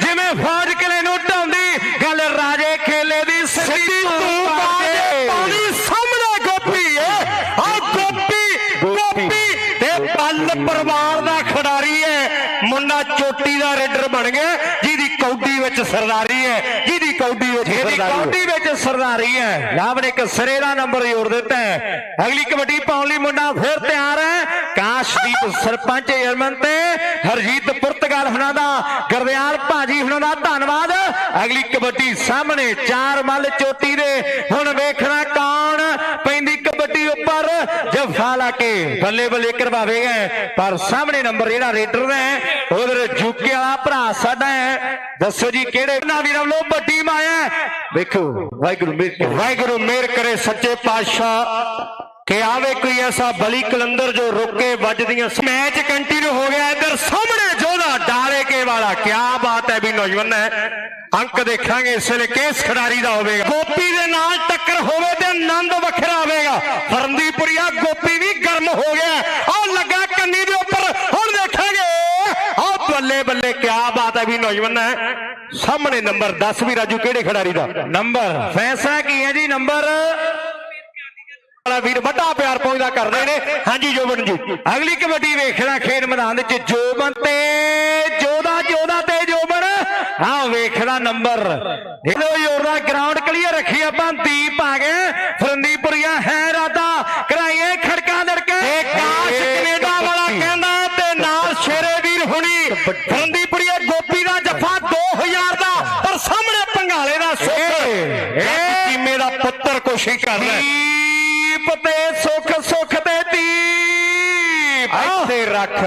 ਜਿਵੇਂ ਫੌਜ ਕਿਲੇ ਨੂੰ ਢਾਉਂਦੀ ਗੱਲ ਰਾਜੇ ਖੇਲੇ ਦੀ ਸਿੱਧੀ ਤੂੰ। ਬਾਜੇ ਪਾਉਣੀ ਸਾਹਮਣੇ ਗੋਪੀ ਏ। ਆ ਗੋਪੀ ਗੋਪੀ ਤੇ ਪੱਲ ਪਰਿਵਾਰ ਦਾ ਖਿਡਾਰੀ ਹੈ ਮੁੰਡਾ ਚੋਟੀ ਦਾ ਰੇਡਰ ਬਣ ਗਿਆ ਜਿਹਦੀ ਕੌਡੀ ਵਿੱਚ ਸਰਦਾਰੀ ਹੈ ਜਿਹਦੀ ਕੌਡੀ ਵਿੱਚ ਜਿਹਦੀ ਕੌਡੀ ਵਿੱਚ ਸਰਦਾਰੀ ਹੈ ਲਾਭ ਨੇ ਇੱਕ ਸਿਰੇ ਦਾ ਨੰਬਰ ਜੋੜ ਦਿੱਤਾ ਹੈ। ਅਗਲੀ ਕਬੱਡੀ ਪਾਉਣ ਲਈ ਮੁੰਡਾ ਫਿਰ ਤਿਆਰ ਹੈ। ਕਾਸ਼ਦੀਪ ਸਰਪੰਚ ਜਰਮਨ ਤੇ ਹਰਜੀਤ ਪੁਰਤਗਾਲ ਹੁਣਾਂ ਦਾ ਗਰਦਿਆਲ ਭਾਜੀ ਹੁਣਾਂ ਦਾ ਧੰਨਵਾਦ। ਅਗਲੀ ਕਬੱਡੀ ਸਾਹਮਣੇ ਚਾਰ ਮੱਲ ਚੋਟੀ ਦੇ। ਹੁਣ ਵੇਖਣਾ ਕੌਣ ਪੈਂਦੀ ਕਬੱਡੀ ਉੱਪਰ। ਜਫਾ ਲਾ ਕੇ ਬੱਲੇ ਬੱਲੇ ਕਰਵਾਵੇਗਾ। ਪਰ ਸਾਹਮਣੇ ਨੰਬਰ ਜਿਹੜਾ ਰੇਡਰ ਦਾ ਹੈ ਉਧਰ ਜੁਕੇ ਵਾਲਾ ਭਰਾ ਸਾਡਾ ਹੈ। ਦੱਸੋ ਜੀ ਕਿਹੜੇ ਨਾ ਵੀਰਾਂ ਵੱਲੋਂ ਵੱਡੀ ਮਾਇਆ ਵੇਖੋ, ਵਾਹਿਗੁਰੂ ਮੇਰ ਵਾਹਿਗੁਰੂ ਮੇਰ ਕਰੇ ਸੱਚੇ ਪਾਤਸ਼ਾਹ। ਕਿ ਆਵੇ ਕੋਈ ਐਸਾ ਬਲੀ ਕਲੰਦਰ ਜੋ ਰੋਕੇ ਵੱਜਦੀਆਂ ਮੈਚ ਕੰਟੀਨਿਊ ਹੋ ਗਿਆ ਇੱਧਰ ਸਾਹਮਣੇ ਜੋਧਾ ਡਾਲੇ ਕੇ ਵਾਲਾ। ਕੀ ਬਾਤ ਹੈ ਵੀ ਨੌਜਵਾਨ ਹੈ। ਅੰਕ ਦੇਖਾਂਗੇ ਇਸ ਵੇਲੇ ਕਿਸ ਖਿਡਾਰੀ ਦਾ ਹੋਵੇਗਾ। ਗੋਪੀ ਦੇ ਨਾਲ ਟੱਕਰ ਹੋਵੇ ਤੇ ਆਨੰਦ ਵੱਖਰਾ ਆਵੇਗਾ ਫਰੰਦੀਪੁਰੀਆ ਗੋਪੀ ਵੀ ਗਰਮ ਹੋ ਗਿਆ ਆਹ ਲੱਗਾ ਕੰਨੀ ਦੇ ਉੱਪਰ ਹੁਣ ਦੇਖਾਂਗੇ ਆਹ ਬੱਲੇ ਬੱਲੇ ਕੀ ਬਾਤ ਹੈ ਵੀ ਨੌਜਵਾਨ ਹੈ। ਸਾਹਮਣੇ ਨੰਬਰ 10 ਵੀ ਰਾਜੂ ਕਿਹੜੇ ਖਿਡਾਰੀ ਦਾ? ਨੰਬਰ। ਫੈਸਲਾ ਕੀ ਹੈ ਜੀ ਨੰਬਰ? ਵਾਲਾ ਵੀਰ ਵੱਡਾ ਪਿਆਰ ਪਹੁੰਚਦਾ ਕਰਦੇ ਨੇ। ਹਾਂਜੀ ਜੋਬਨ ਜੀ। ਅਗਲੀ ਕਬੱਡੀ ਵੇਖਣਾ ਖੇਡ ਮੈਦਾਨ ਵਿੱਚ ਜੋਬਨ ਤੇ ਜੋਦਾ ਜੋਦਾ ਤੇ ਜੋਬਨ। ਆਹ ਵੇਖਣਾ ਨੰਬਰ। ਇਹਦੇ ਜ਼ੋਰ ਦਾ ਗਰਾਊਂਡ ਕਲੀਅਰ ਰੱਖੀ ਆਪਾਂ ਦੀਪ ਆ ਗਏ ਹੁਣੀ। ਫਰੰਦੀਪੁਰੀਆ ਗੋਪੀ ਦਾ ਜੱਫਾ 2000 ਦਾ। ਪਰ ਸਾਹਮਣੇ ਪੰਗਾਲੇ ਦਾ ਸੁੱਖ। ਇਹ ਟੀਮੇ ਦਾ ਪੁੱਤਰ ਕੋਸ਼ਿਸ਼ ਕਰਦਾ ਦੀਪ ਤੇ ਸੁਖ ਸੁਖ ਤੇ ਦੀਪ। ਇੱਥੇ ਰੱਖ।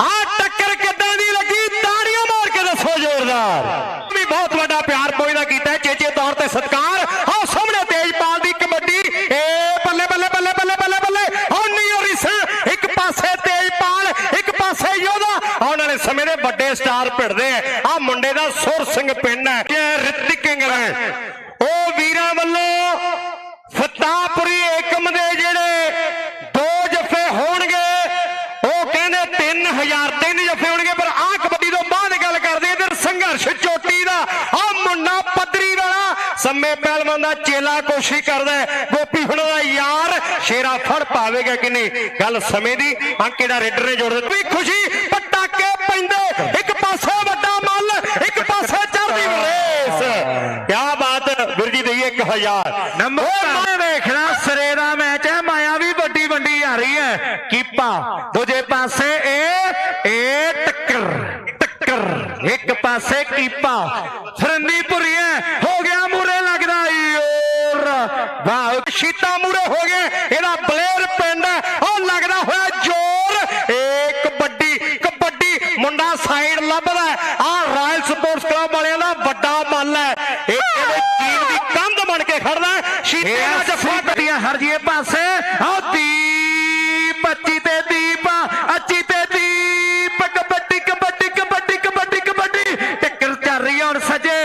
ਆ ਟੱਕਰ ਕਿੱਦਾਂ ਦੀ ਲੱਗੀ? ਤਾੜੀਆਂ ਮਾਰ ਕੇ ਦੱਸੋ ਜ਼ੋਰਦਾਰ। ਵੀ ਬਹੁਤ ਵੱਡਾ ਪਿਆਰ ਪੋਇਦਾ ਕੀਤਾ ਚੇਚੇ ਤੌਰ ਤੇ ਸਤਕਾਰ ਆ ਸਾਹਮਣੇ ਤੇਜਪਾਲ ਦੀ ਕਬੱਡੀ ਏ ਬੱਲੇ ਬੱਲੇ ਬੱਲੇ ਬੱਲੇ ਬੱਲੇ ਬੱਲੇ ਹੌਨੀ ਰਿਸ ਇੱਕ ਪਾਸੇ ਤੇਜਪਾਲ ਇੱਕ ਪਾਸੇ ਯੋਧਾ ਆਉਣ ਵਾਲੇ ਸਮੇਂ ਦੇ ਵੱਡੇ ਸਟਾਰ ਭਿੜਦੇ ਆ। ਮੁੰਡੇ ਦਾ ਸੁਰ ਸਿੰਘ ਪਿੰਡ ਹੈ ਇਹ ਰਿਤਿਕ ਇੰਗਲੈਂਡ ਉਹ ਵੀਰਾਂ ਵੱਲੋਂ ਫਤਾਪੁਰੀ ਏਕਮ ਦੇ ਜਿਹੜੇ ਦੋ ਜਫੇ ਹੋਣਗੇ, ਉਹ ਕਹਿੰਦੇ 3000 ਤਿੰਨ ਜਫੇ ਹੋਣਗੇ, ਪਰ ਆਹ ਕਬੱਡੀ ਤੋਂ ਬਾਅਦ ਗੱਲ ਕਰਦੇ ਇਧਰ ਸੰਘਰਸ਼ ਚੋਟੀ ਦਾ। ਆਹ ਮੁੰਡਾ ਪੱਧਰੀ ਵਾਲਾ, ਸੰਮੇ ਪਹਿਲਵਾਨ ਦਾ ਚੇਲਾ ਕੋਸ਼ਿਸ਼ ਕਰਦਾ ਗੋਪੀ ਹੁਣ ਦਾ ਯਾਰ, ਸ਼ੇਰਾ ਫੜ ਪਾਵੇਗਾ ਕਿ ਨਹੀਂ? ਗੱਲ ਸਮੇਂ ਦੀ ਅੰਕੇ ਦਾ ਰੇਡਰ ਨੇ ਜੋੜ ਦਿੱਤਾ। ਖੁਸ਼ੀ ਪਟਾਕੇ ਪੈਂਦੇ ਇੱਕ ਪਾਸੇ ਵੱਡਾ ਮੱਲ ਇੱਕ ਪਾਸੇ ਚੜਦੀ ਰੇਸ ਕੀ ਬਾਤ ਹੈ, ਵੀਰ 1000 ਨੰਬਰ ਵੇਖਣਾ ਸਿਰੇ ਦਾ ਮੈਚ ਹੈ ਮਾਇਆ ਵੀ ਵੱਡੀ ਵੱਡੀ ਆ ਰਹੀ ਹੈ। ਕੀਪਾ ਦੂਜੇ ਪਾਸੇ ਇਹ ਇਹ ਟੱਕਰ ਟੱਕਰ। ਇੱਕ ਪਾਸੇ ਕੀਪਾ। ਫਰੰਦੀਪੁਰੀ ਹੈ ਹੋ ਗਿਆ ਮੂਰੇ ਲੱਗਦਾ ਯੋਰ ਵਾਹ ਸ਼ੀਤਾ ਮੂਰੇ ਹੋ ਗਏ ਇਹਦਾ ਬਲੇਰ ਪਿੰਡ ਉਹ ਲੱਗਦਾ ਹੋਇਆ ਜ਼ੋਰ। ਏ ਕਬੱਡੀ ਕਬੱਡੀ ਮੁੰਡਾ ਸਾਈਡ ਲੱਭਦਾ ਆ ਰਾਇਲ ਸਪੋਰਟਸ ਕਲੱਬ ਵਾਲਿਆਂ ਦਾ ਵੱਡਾ ਮੱਲ ਹੈ। ਇਹ ਟੀਮ ਦੀ ਸ਼ੀਤੇ ਦਾ ਜੱਫਾ ਕੱਟੀਆਂ ਹਰਜੀਏ ਪਾਸੇ। ਆਹ ਦੀਪ ਅੱਚੀ ਤੇ ਦੀਪ ਅੱਚੀ ਤੇ ਦੀਪ। ਕਬੱਡੀ ਕਬੱਡੀ ਕਬੱਡੀ ਕਬੱਡੀ ਕਬੱਡੀ। ਟੱਕਰ ਚੱਲ ਰਹੀ ਹੁਣ ਸੱਜੇ।